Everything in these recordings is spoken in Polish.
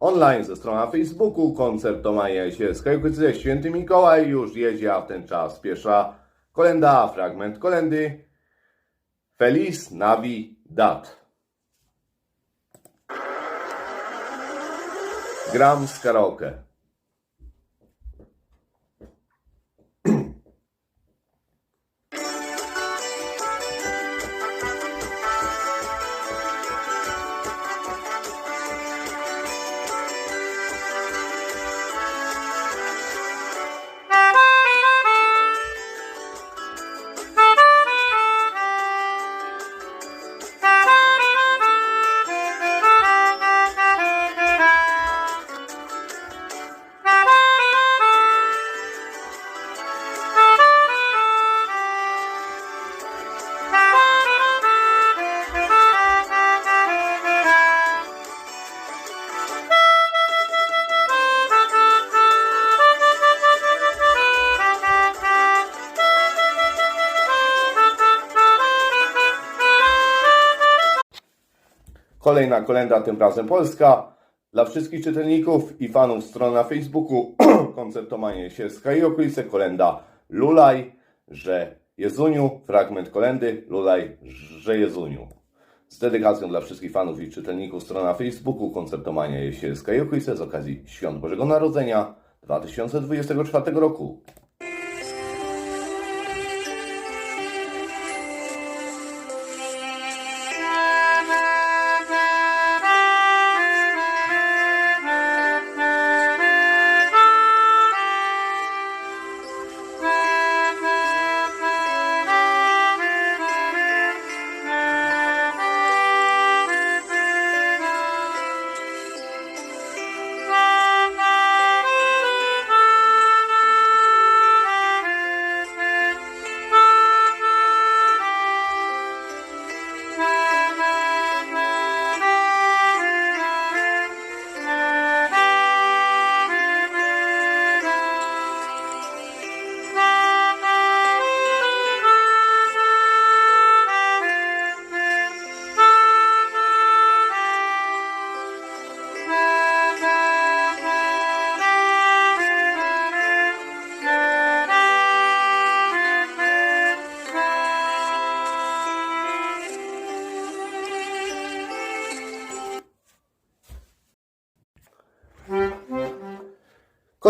online ze strony na Facebooku. Koncert Tomaja się z Kajkucy, Święty Mikołaj już jedzie, a w ten czas pierwsza kolenda, fragment kolendy. Feliz Navidad. Gram z karaoke. Kolejna kolenda, tym razem polska. Dla wszystkich czytelników i fanów strony na Facebooku koncertowanie się z Kai okolice, kolenda Lulaj, że Jezuniu, fragment kolendy Lulaj, że Jezuniu. Z dedykacją dla wszystkich fanów i czytelników strony na Facebooku koncertowanie się z Kai okolice z okazji Świąt Bożego Narodzenia 2024 roku.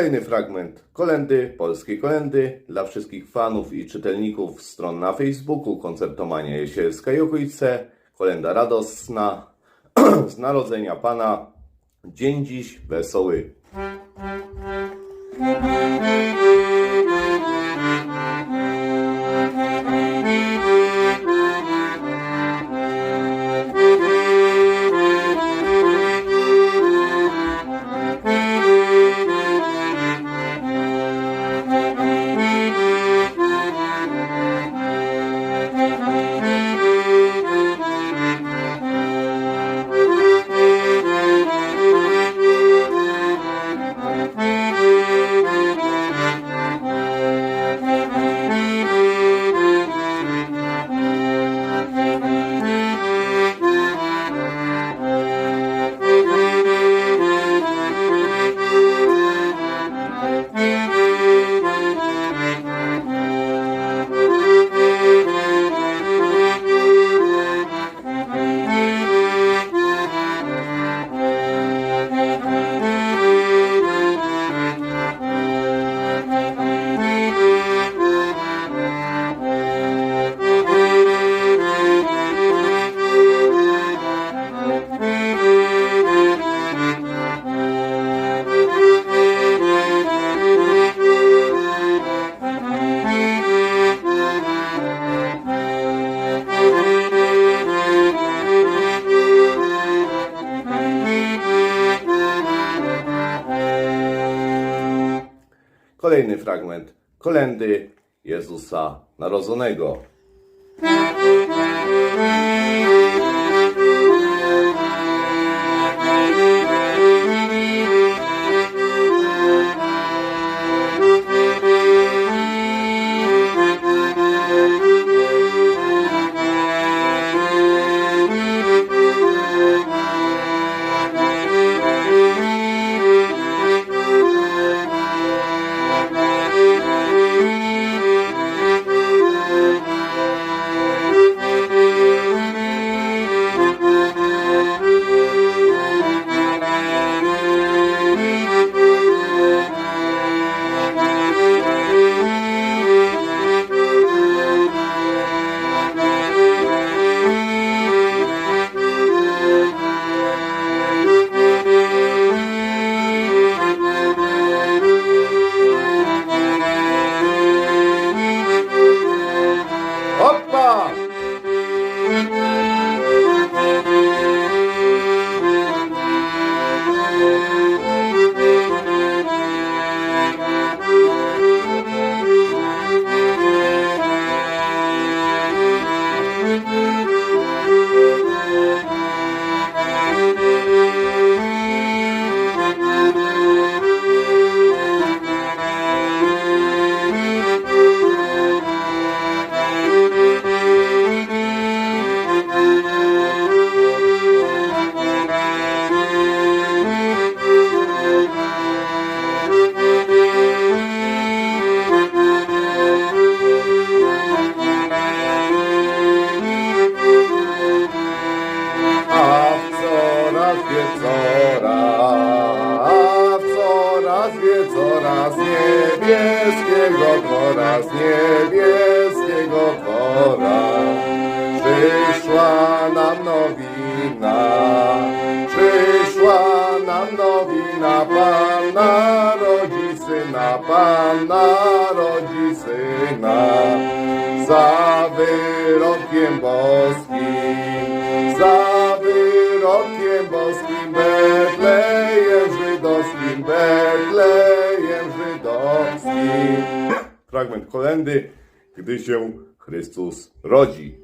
Kolejny fragment kolendy, polskiej kolendy dla wszystkich fanów i czytelników stron na Facebooku Koncertomania Jesielska i okolice. Kolenda radosna z narodzenia Pana. Dzień dziś wesoły. Narodzonego. Fragment kolendy, gdy się Chrystus rodzi.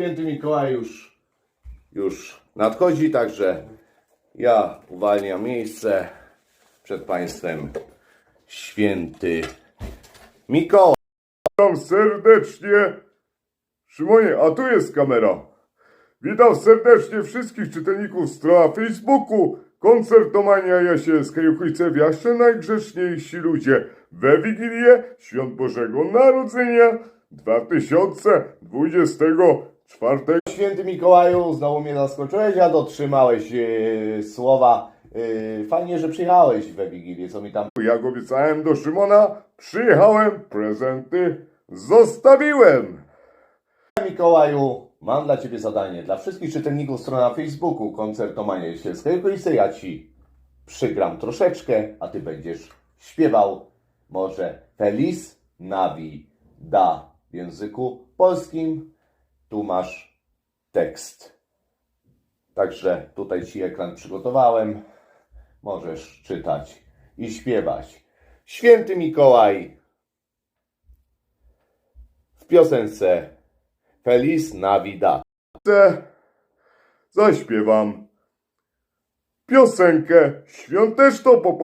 Święty Mikołaj już, już nadchodzi, także ja uwalniam miejsce przed Państwem święty Mikołaj. Witam serdecznie. Szymonie, a tu jest kamera. Witam serdecznie wszystkich czytelników strona Facebooku. Koncertomania Jasielska i okolice Wieszcze najgrzeczniejsi ludzie we Wigilię Świąt Bożego Narodzenia 2024 Święty Mikołaju, znowu mnie zaskoczyłeś, a dotrzymałeś e, słowa. E, fajnie, że przyjechałeś we Wigilię, co mi tam Jak obiecałem do Szymona, przyjechałem, prezenty zostawiłem. Mikołaju, mam dla Ciebie zadanie. Dla wszystkich czytelników strony na Facebooku Koncertomania Jesielskiej okolicy ja Ci przygram troszeczkę, a Ty będziesz śpiewał może Feliz Navi da w języku polskim. Tu masz tekst. Także tutaj Ci ekran przygotowałem. Możesz czytać i śpiewać. Święty Mikołaj w piosence Feliz Navidad. Zaśpiewam piosenkę świąteczną po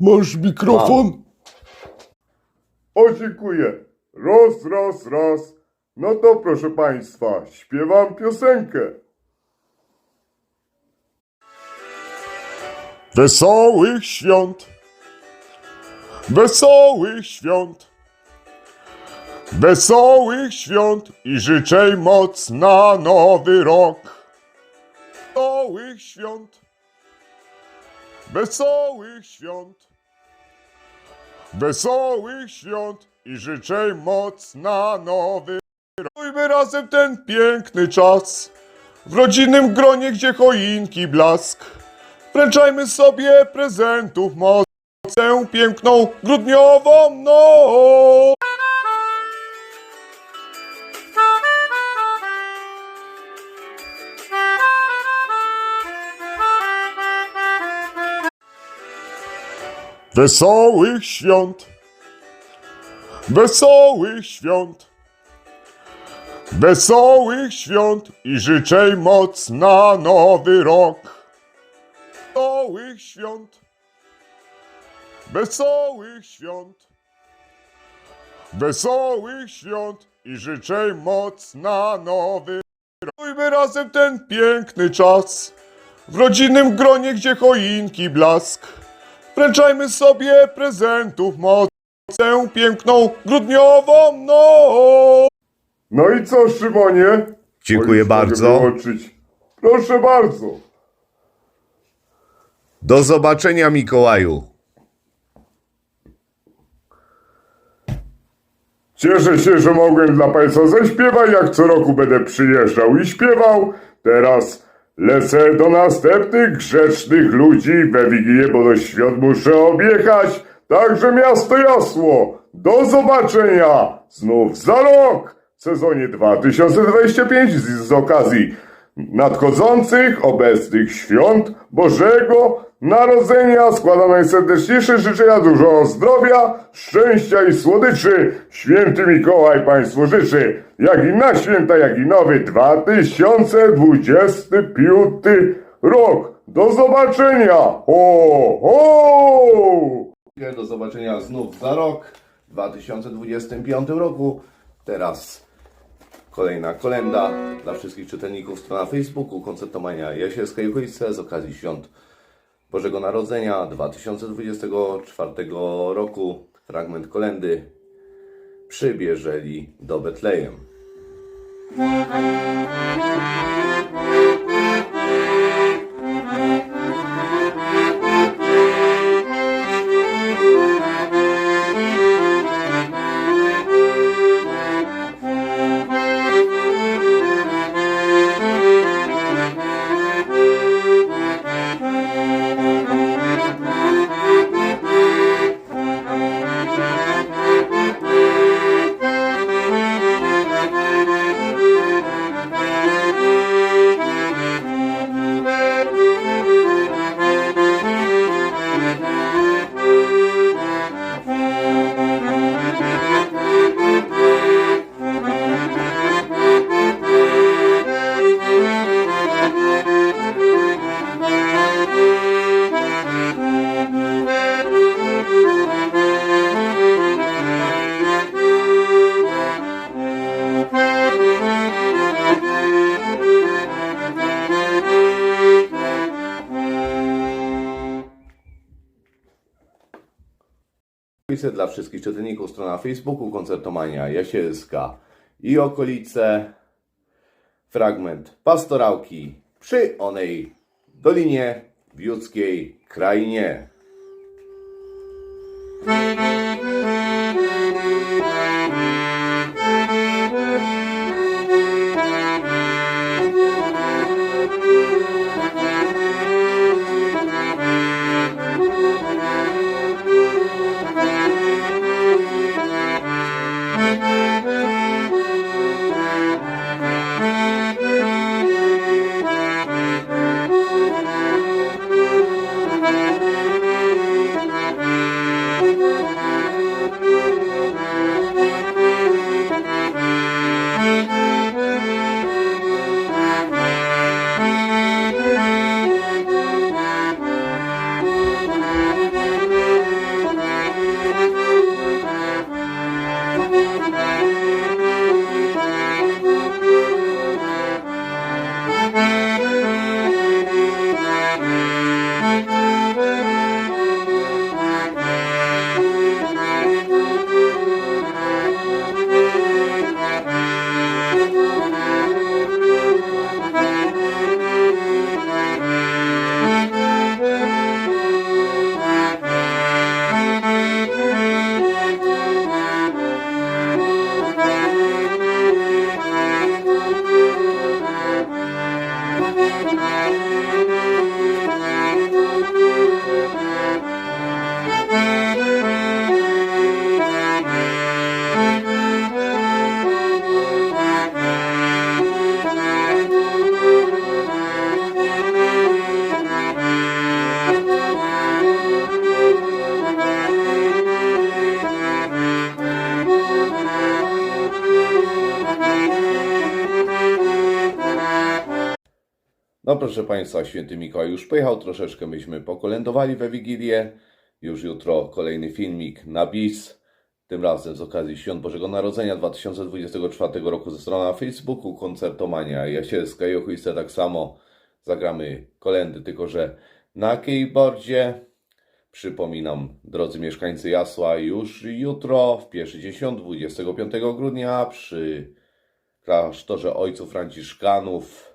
Masz mikrofon? O, dziękuję. Raz, raz, raz. No to proszę Państwa, śpiewam piosenkę. Wesołych świąt. Wesołych świąt. Wesołych świąt i życzę moc na nowy rok. Wesołych świąt. Wesołych świąt. Wesołych świąt i życzę moc na nowy Spędźmy razem ten piękny czas. w rodzinnym gronie, gdzie choinki blask. Wręczajmy sobie prezentów mocę piękną grudniową noc. Wesołych świąt, wesołych świąt, wesołych świąt i życzę moc na nowy rok. Wesołych świąt, wesołych świąt, wesołych świąt i życzę moc na nowy rok. Spójmy razem ten piękny czas w rodzinnym gronie, gdzie choinki blask. Wręczajmy sobie prezentów mocę piękną grudniową noc. No i co, Szymonie? Dziękuję bardzo. wyłączyć. Proszę bardzo. Do zobaczenia, Mikołaju. Cieszę się, że mogłem dla Państwa zaśpiewać, jak co roku będę przyjeżdżał i śpiewał. Teraz lecę do następnych grzecznych ludzi we Wigilię, bo do świąt muszę objechać. Także miasto Jasło. Do zobaczenia znów za rok w sezonie 2025 z, z okazji nadchodzących obecnych świąt Bożego Narodzenia składam najserdeczniejsze życzenia, dużo zdrowia, szczęścia i słodyczy. Święty Mikołaj Państwu życzy, jak i na święta, jak i nowy 2025 rok. Do zobaczenia! Ho, ho! Do zobaczenia znów za rok, w 2025 roku. Teraz kolejna kolenda dla wszystkich czytelników strona Facebooku, koncertomania Jasielska i z okazji świąt Bożego Narodzenia 2024 roku. Fragment kolendy Przybierzeli do Betlejem. Wszystkich czytelników strona Facebooku Koncertomania Jasielska i okolice. Fragment pastorałki przy onej Dolinie Wiódzkiej Krainie. No proszę Państwa, święty Mikołaj już pojechał, troszeczkę myśmy pokolędowali we Wigilię. Już jutro kolejny filmik na bis. Tym razem z okazji Świąt Bożego Narodzenia 2024 roku ze strony na Facebooku, koncertomania Jasielska i Ochojce tak samo. Zagramy kolendy, tylko że na keyboardzie. Przypominam, drodzy mieszkańcy Jasła, już jutro w pierwszy dzień świąt, 25 grudnia przy klasztorze Ojców Franciszkanów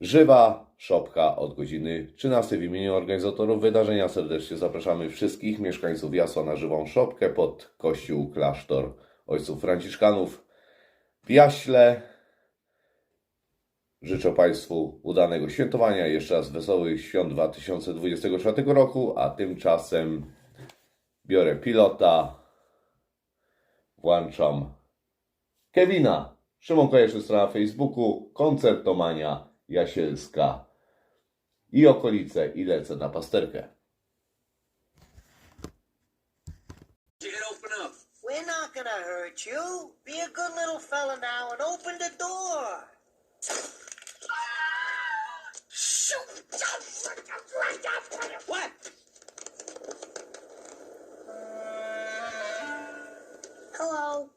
Żywa szopka od godziny 13 w imieniu organizatorów wydarzenia. Serdecznie zapraszamy wszystkich mieszkańców Jasła na żywą szopkę pod kościół klasztor Ojców Franciszkanów w Jaśle. Życzę Państwu udanego świętowania, jeszcze raz wesołych świąt 2024 roku, a tymczasem biorę pilota, włączam Kevina. Szymon Kojeszy, strona na Facebooku, koncertomania Jasielska i okolice i lecę na pasterkę. We're not gonna hurt you. Be a good little now and open the door. What? Hello.